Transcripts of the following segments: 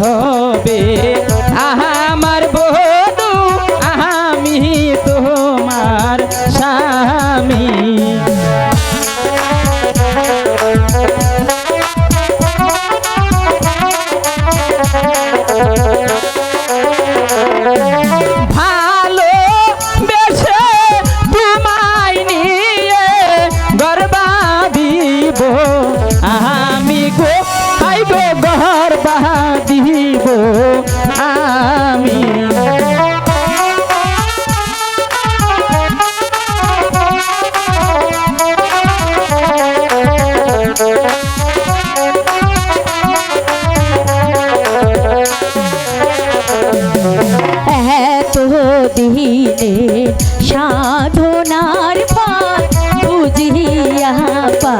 हो সাধনার পা বুঝিয়া পা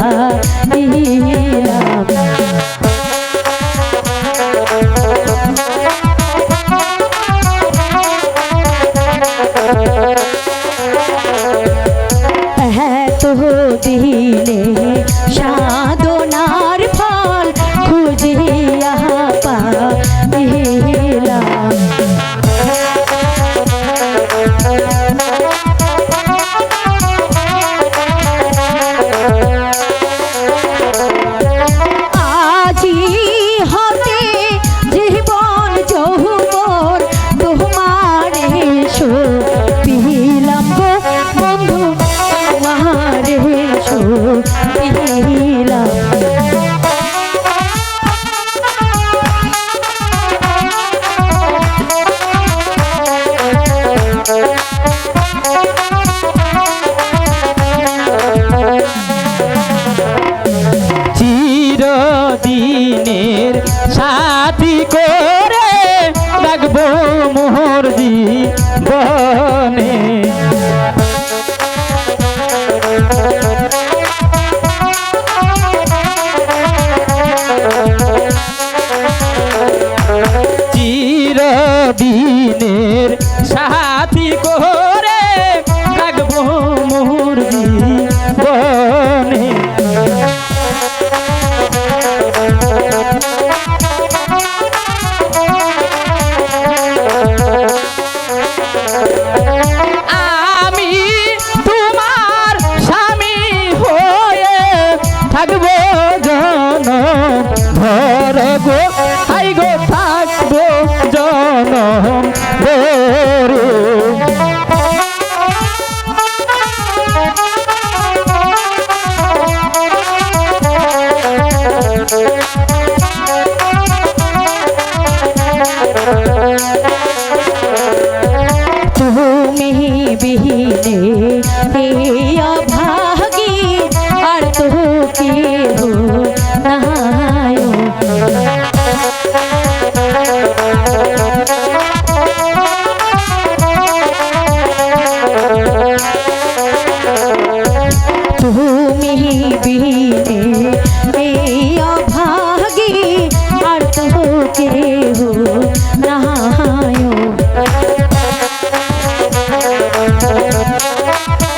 হ্যাঁ তো দিই করে ডাকবো মোহর দি জীবনে চিরদিনের সাথী কর 国 Bye.